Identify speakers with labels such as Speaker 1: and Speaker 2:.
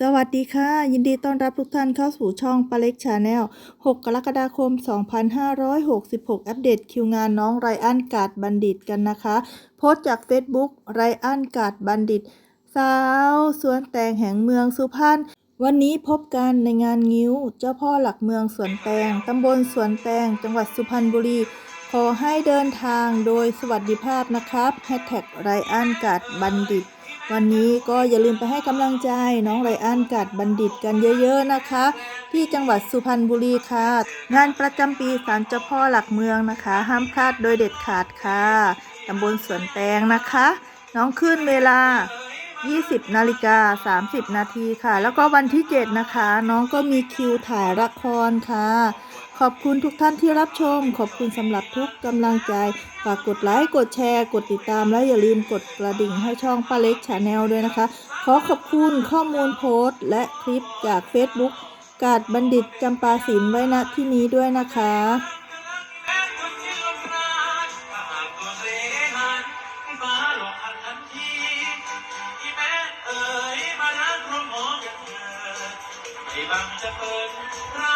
Speaker 1: สวัสดีค่ะ ยินดีต้อนรับทุกท่านเข้าสู่ช่องปาเล็กชาแนล 6 กรกฎาคม 2566 อัปเดตคิวงานน้องไรอันกาดบัณฑิตกันนะคะ โพสต์จาก Facebook ไรอันกาดบัณฑิต สาวสวนแตงแห่งเมืองสุพรรณวันนี้พบกันในงานงิ้ว เจ้าพ่อหลักเมืองสวนแตง ตำบลสวนแตง จังหวัดสุพรรณบุรี ขอให้เดินทางโดยสวัสดิภาพนะครับแฮชแท็กไรอันกาดบัณฑิต วันนี้ก็อย่าลืมไปให้กำลังใจน้องไรอันกัดบัณฑิตกันเยอะๆนะคะ ที่จังหวัดสุพรรณบุรีค่ะ งานประจำปีศาลเจ้าพ่อหลักเมืองนะคะ ห้ามพลาดโดยเด็ดขาดค่ะตำบลสวนแตงนะคะ น้องขึ้นเวลา 20นาฬิกา30 นาทีค่ะ แล้วก็วันที่ 7 นะคะ น้องก็มีคิวถ่ายละครค่ะ ขอบคุณทุกท่านที่รับชม ขอบคุณสำหรับทุกกำลังใจ ฝากกดไลค์ กดแชร์ กดติดตาม และอย่าลืมกดกระดิ่งให้ช่องป้าเล็กชาแนลด้วยนะคะ ขอขอบคุณข้อมูลโพสต์ และคลิปจาก Facebook กาดบัณฑิตจำปาศิลไว้ณที่นี้ด้วยนะคะ
Speaker 2: บังจะเปิดร้าน